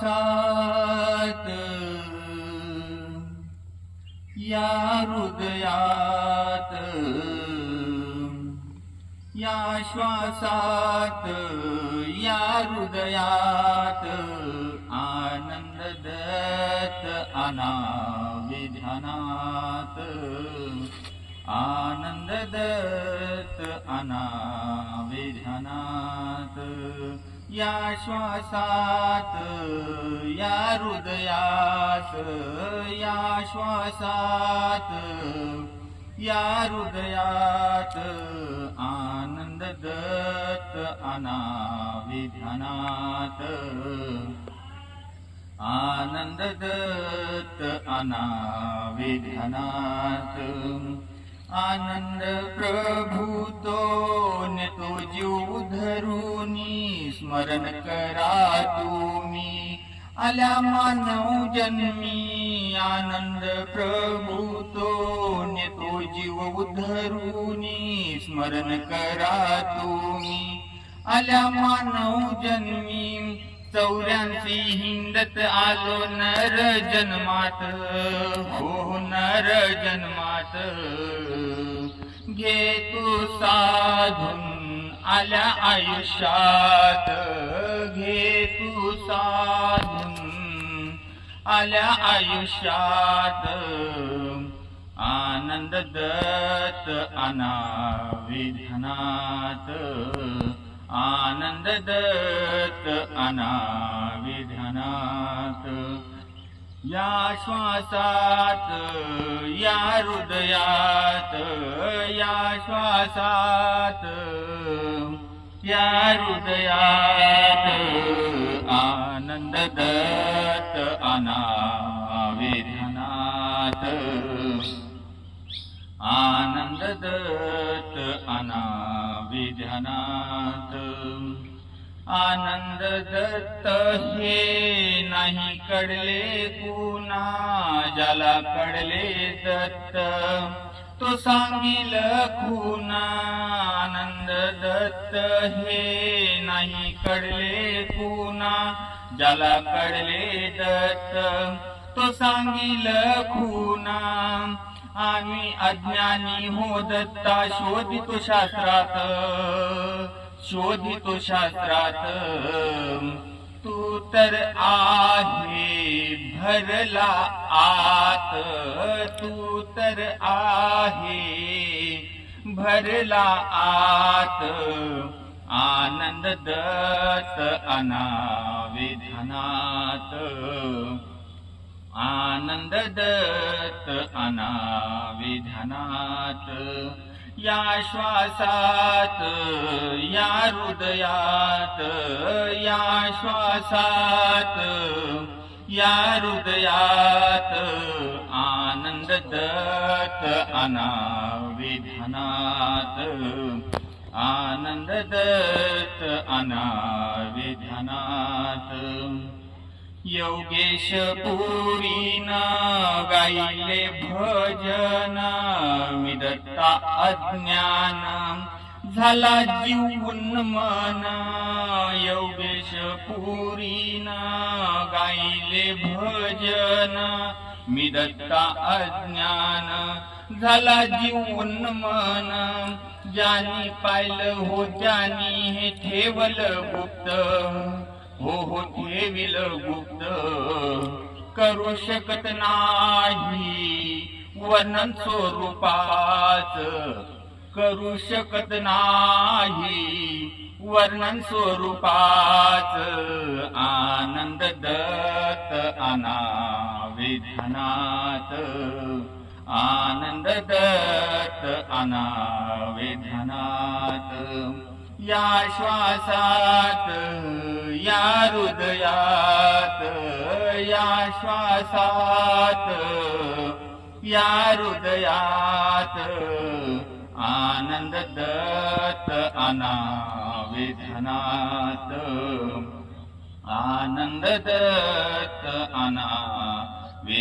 श्वासात या हृदयात या श्वासात या हृदयात आनंद दत्त अनाविधानात। आनंद दत्त अनाविधानात या श्वासात या हृदयात या श्वासात या हृदयात आनंद दत्त अनाविधानात. आनंद दत्त अनाविधानात. आनंद प्रभुतो स्मरण करा तुम्ही. आल्या मानव जन्मी आनंद प्रभू तो तो जीव उद्धरुनी. स्मरण करा तुम्ही. आल्या मानव जन्मी चौऱ्यांशी हिंदत आलो नर जन्मात. हो, हो नर जन्मात. घे तू साधून आल्या आयुष्यात घे तू साधून. आल्या आयुष्यात आनंद दत्त अनाविधानात. आनंद दत्त अनाविधानात. या श्वासात या हृदयात या श्वासात या आनंद दत्त अनाविधानात आनंद दत्त अनाविधानात आनंद दत्त हे नाही कडले कुणा ज्याला कडले दत्त तो सांगील खुना आनंद दत्त हे नाही कडले खुना ज्याला कडले दत्त. तो सांगील खुना आम्ही अज्ञानी हो दत्ता शोधितो शास्त्रात शोधितो शास्त्रात. तू तर आहे भरला आत तू तर आहे. भरला आत आनंद दत्त अनाविधानात. आनंद दत्त अनाविधानात. या श्वासात या हृदयात या श्वासात हृदयात् आनन्द ददत् अनावेदनात् आनन्द ददत् अनावेधनात्। योगेशपुरीना गायिले भजन विदत्ता अज्ञानम्। झाला जीव मन योगेश पुरीना गाईले भजन मी दत्ता अज्ञान. झाला जीव मन ज्यानी पाहिलं हो ज्यानी हे ठेवल गुप्त. हो हो ठेविल गुप्त. करू शकत नाही वर्णन स्वरूपाच. करू शकत नाही. वर्णन स्वरूपाच आनंद दत्त अनाविधानात आनंद दत्त अनाविधानात या श्वासात या हृदयात या श्वासात या हृदयात आनंद दत्त अनाविधनात आनंद दत्त अनाविधनात